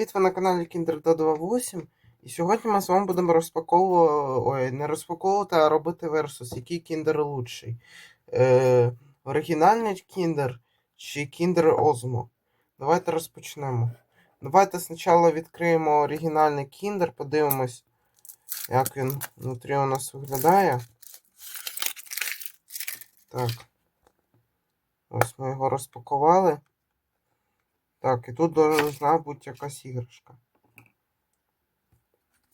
привіт! Ви на каналі Kinder 28. І сьогодні ми з вами будемо розпаковувати. Ой, не розпаковувати, а робити версус, який Kinder лучший. Е, оригінальний Kinder чи Kinder Osmo. Давайте розпочнемо. Давайте спочатку відкриємо оригінальний Kinder, подивимось, як він внутрі у нас виглядає. Так. Ось ми його розпакували. Так, і тут должна бути якась іграшка.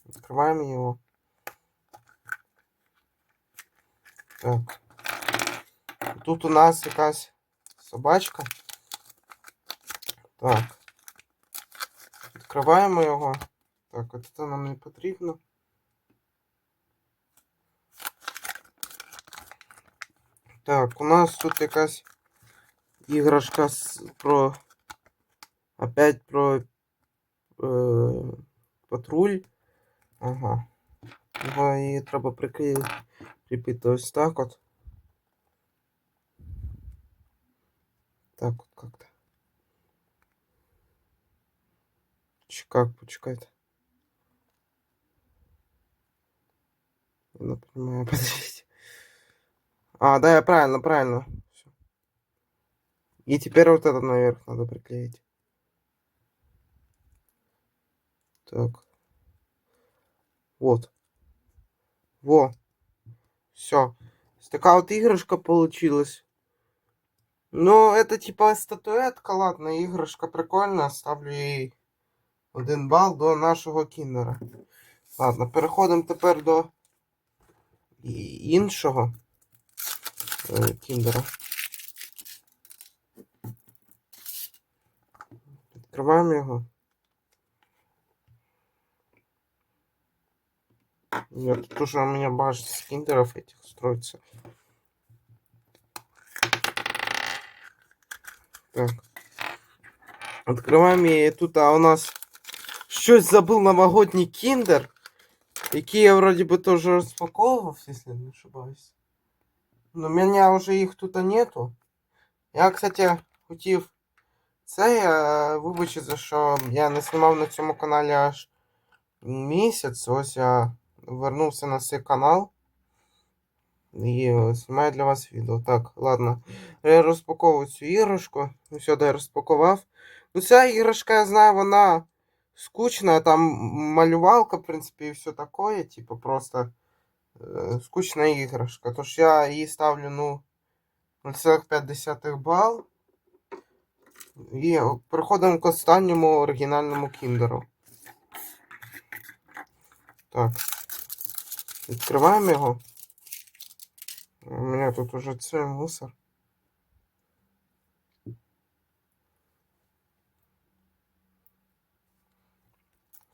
Відкриваємо його. Так. Тут у нас якась собачка. Так. Відкриваємо його. Так, от це нам не потрібно. Так, у нас тут якась іграшка про. Опять про е, патруль. Ага. Його її треба прикріпити ось так от. Так от как-то. Чи как, почекайте. Я не понимаю, подождите. А, да, я правильно, правильно. Всё. И теперь вот это наверх надо приклеить. Так. Вот. Во. Все. Такая вот игрушка получилась. Ну, это типа статуэтка, ладно, игрушка прикольная. Ставлю їй один бал до нашого кіндера. Ладно, переходимо тепер до іншого е, кіндера. Відкриваємо його. Нет, тут уже у меня башня с киндеров этих строится. Так. Открываем и тут а у нас щось забыл новогодний киндер, який я вроде бы тоже распаковывал, если не ошибаюсь. Но у меня уже их тут нету. Я, кстати, хотів це я вибачити, що я не знімав на цьому каналі аж місяць. Ось я вернувся на цей канал. І е, знімаю для вас відео. Так, ладно. Я розпаковую цю іграшку. Ну, сюди я розпакував. Ну, ця іграшка, я знаю, вона скучна. Там малювалка, в принципі, і все таке. Типу, просто е, скучна іграшка. Тож я їй ставлю, ну, 0,5 бал. І переходимо к останньому оригінальному кіндеру. Так. Відкриваємо його. У мене тут уже цей мусор.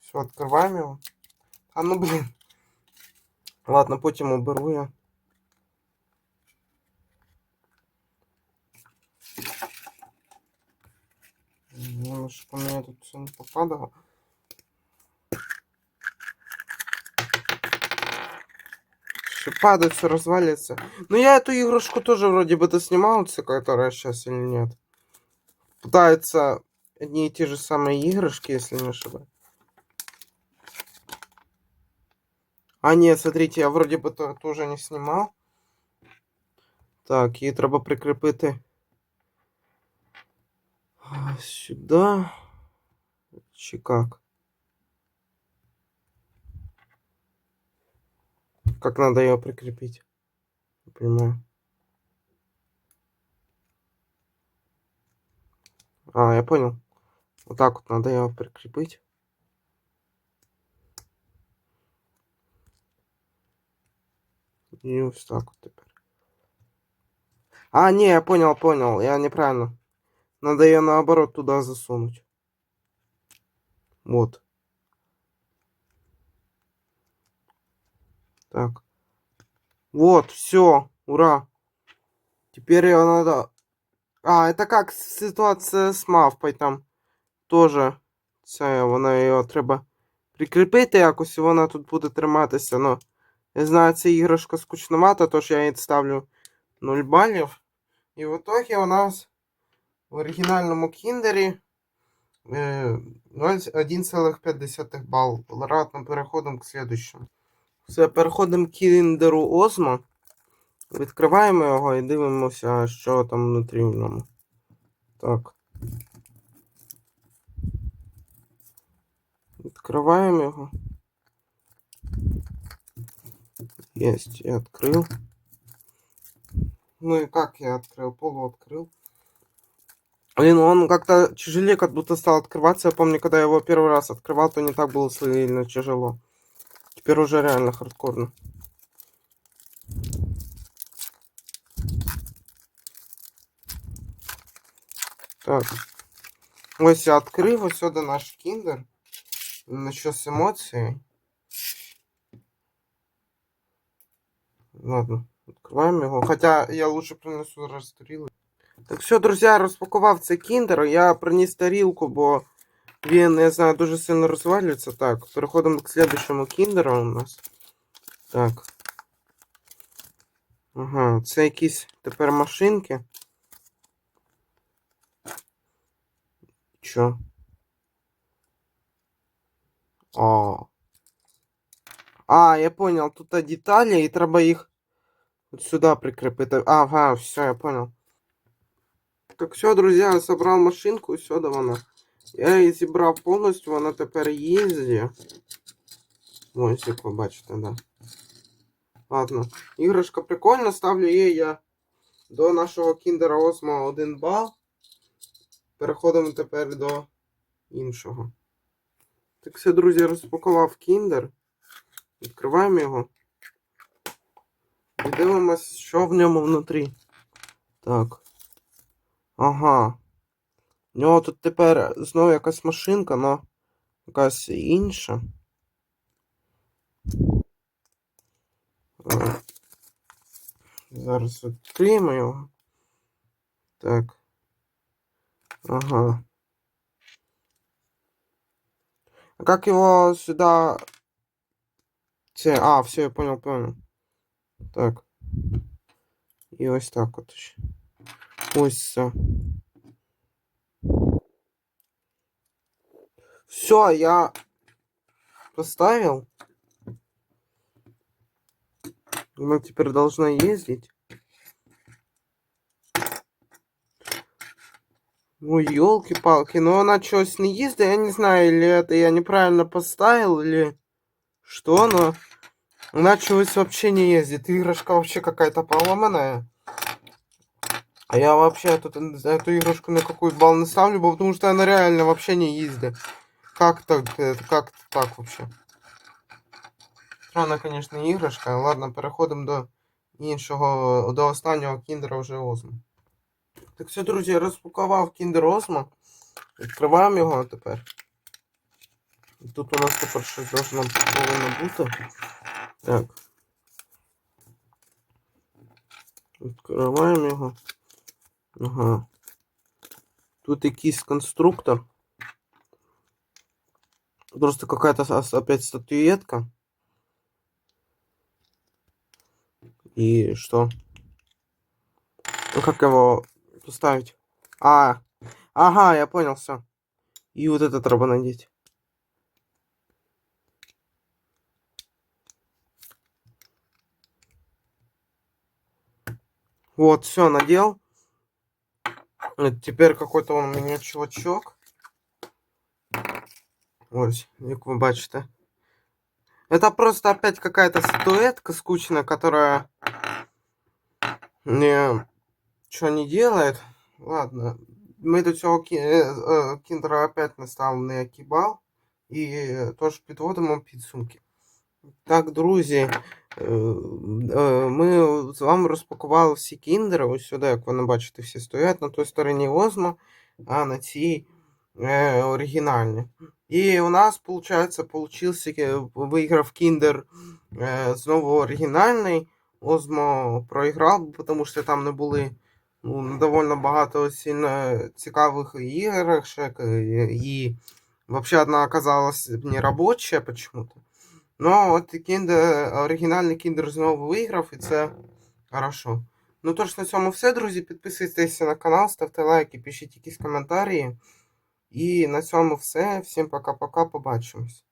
Все, відкриваємо його. А ну блін. Ладно, потім оберу я. Ну, щоб у мене тут все не попадало. падает, все развалится. Ну я эту игрушку тоже вроде бы доснимался, которая сейчас или нет. Пытаются одни и те же самые игрушки, если не ошибаюсь. А, нет, смотрите, я вроде бы то, тоже не снимал. Так, її треба прикріпити а, сюди. Чи как? Как надо ее прикрепить? Не понимаю. А, я понял. Вот так вот надо ее прикрепить. И вот так вот теперь. А, не, я понял, понял. Я неправильно. Надо ее наоборот туда засунуть. Вот. Так. Вот, все, ура. Теперь ее надо... А, это как ситуация з мавпой там. Тоже це вона його треба прикріпити якось, і вона тут буде триматися. Ну, я знаю, ця іграшка скучновата, тож я їй ставлю 0 балів. І в итоге у нас в оригінальному кіндері Е, 1,5 бал. Ладно, переходимо к следующему. Все, переходимо к кіндеру Озмо. Відкриваємо його і дивимося, що там внутрі в ньому. Так. Відкриваємо його. Есть, я открыл. Ну и как я открыл? Полу открыл. Блин, он как-то тяжелее как будто стал открываться. Я помню, когда я его первый раз открывал, то не так было сильно тяжело. Теперь уже реально хардкорно. Так. Ось я відкрив, ось сюди наш кіндер. Ну, що з емоцією. Ладно, відкриваємо його. Хоча я лучше принесу зараз тарілку. Так все, друзі, розпакував цей кіндер. Я приніс тарілку, бо він, я знаю, дуже сильно розвалюється. Так, переходимо к следующему кіндеру у нас. Так. Ага, це якісь тепер машинки. Чо? О. А, я понял, тут деталі, і треба їх от сюди прикріпити. Ага, все, я понял. Так, все, друзі, я собрав машинку, все, да вона. Я її зібрав повністю, вона тепер їздить. Ось, як ви бачите, да. Ладно. Іграшка прикольна, ставлю її я до нашого Kinder Osmo 1 бал. Переходимо тепер до іншого. Так все, друзі, розпакував Kinder. Відкриваємо його. І дивимось, що в ньому внутрі. Так. Ага. У нього тут тепер знову якась машинка, но якась інша. Зараз відкриємо його. Так. Ага. А как его сюда... Це... А, все, я понял, понял. Так. І ось так от ще. Ось все. Все, я поставил. Она теперь должна ездить. Ну, елки-палки, но она чогось не їздить, я не знаю, или это я неправильно поставил, или что, но она чогось вообще не ездит. Игрушка вообще какая-то поломанная. А я вообще тут эту игрушку на какой балл не ставлю, потому что она реально вообще не ездит. Как так, как так вообще? Странна, конечно, іграшка. Ладно, переходимо до іншого, до останнього кіндера вже Озмо. Так все, друзі, я розпакував Kinder Osmo. Відкриваємо його тепер. Тут у нас тепер щось повинно бути. Так. Відкриваємо його. Ага. Тут якийсь конструктор. Просто какая-то опять статуэтка. И что? Ну как его поставить? А, ага, я понял, все. И вот это треба надеть. Вот, все, надел. Э, Теперь какой-то он у меня чувачок. Ось, як ви бачите. Это просто опять какая-то статуэтка скучная, которая не что не делает. Ладно. Ми до цього кі... е, е, кіндера опять не ставили ніякий бал. І е, тож підводимо підсумки. Так, друзі, е, е, Ми з вами розпакували всі кіндери. Ось сюди, як ви бачите, всі стоять на той стороні Озмо, а на цій е, оригінальні. І у нас, виходить, е, виграв кіндер е, знову оригінальний. Озмо проіграв, тому що там не були ну, довольно багато сильно цікавих іграшек, і, і вообще одна оказалась не рабочая почему-то. Но от кіндер, оригінальний кіндер знову виграв, і це хорошо. Ну тож на цьому все, друзі. Підписуйтесь на канал, ставте лайки, пишіть якісь коментарі. І на цьому все. Всім пока-пока, побачимось.